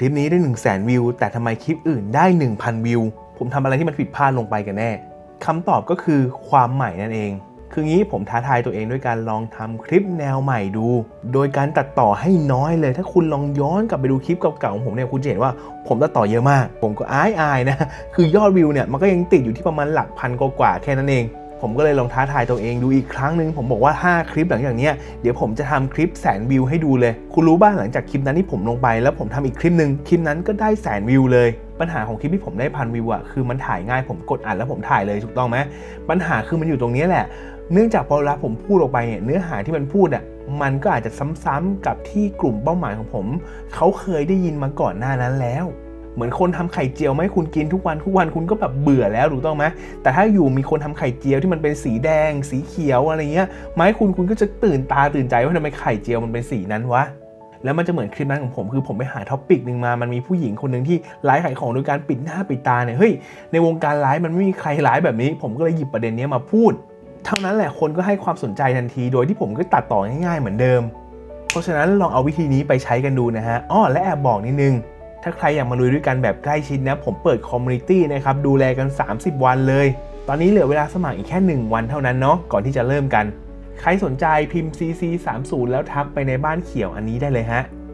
คลิปนี้ได้ 1 0 0 0 0แสนวิว แต่ทำไมคลิปอื่นได้ 1,000 วิว ผมทำอะไรที่มันผิดพลาดลงไปกันแน่คำตอบก็คือความใหม่นั่นเอง คืองี้ผมท้าทายตัวเองด้วยการลองทำคลิปแนวใหม่ดู โดยการตัดต่อให้น้อยเลย ถ้าคุณลองย้อนกลับไปดูคลิปเก่าๆของผมเนี่ยคุณจะเห็นว่าผมตัดต่อเยอะมาก ผมก็อายอายๆนะ คือยอดวิวเนี่ยมันก็ยังติดอยู่ที่ประมาณหลักพันกว่าๆแค่นั้นเอง ผมก็เลยลองท้าทายตัวเองดูอีกครั้งหนึ่งผมบอกว่า 5 คลิปหลังจากนี้เดี๋ยวผมจะทำคลิปแสนวิวให้ดูเลย คุณรู้บ้างหลังจากคลิปนั้นที่ผมลงไปแล้วผมทำอีกคลิปหนึ่งคลิปนั้นก็ได้แสนวิวเลยปัญหาของคลิปที่ผมได้พันวิวอะคือมันถ่ายง่ายผมกดอัดแล้วผมถ่ายเลยถูกต้องไหมปัญหาคือมันอยู่ตรงนี้แหละ เนื่องจากพอเวลาผมพูดออกไปเนี่ยเนื้อหาที่มันพูดอะมันก็อาจจะซ้ำๆกับที่กลุ่มเป้าหมายของผม เขาเคยได้ยินมาก่อนหน้านั้นแล้ว เหมือนคนทำไข่เจียวไหมคุณกินทุกวันทุกวันคุณก็แบบเบื่อแล้วถูกต้องไหมแต่ถ้าอยู่มีคนทำไข่เจียวที่มันเป็นสีแดง สีเขียวอะไรเงี้ยไม้คุณคุณก็จะตื่นตาตื่นใจว่าทำไมไข่เจียวมันเป็นสีนั้นวะแล้วมันจะเหมือนคลิปนั้นของผมคือผมไปหาท็อปิกหนึ่งมา มันมีผู้หญิงคนหนึ่งที่ไลฟ์ขายของโดยการปิดหน้าปิดตาเนี่ยเฮ้ยในวงการไลฟ์มันไม่มีใครไลฟ์แบบนี้ ผมก็เลยหยิบประเด็นนี้มาพูด เท่านั้นแหละคนก็ให้ความสนใจทันที โดยที่ผมก็ตัดต่อง่ายๆเหมือนเดิม เพราะฉะนั้นลองเอาวิธีนี้ไปใช้กันดูนะฮะอ้อและแอบบอกนิดนึง ถ้าใครอยากมาลุยด้วยกันแบบใกล้ชิดนะ ผมเปิดคอมมูนิตี้นะครับ ดูแลกัน 30 วันเลย ตอนนี้เหลือเวลาสมัครอีกแค่ 1 วันเท่านั้นเนาะ ก่อนที่จะเริ่มกัน ใครสนใจพิมพ์ CC 3 0 แล้วทักไปในบ้านเขียวอันนี้ได้เลยฮะ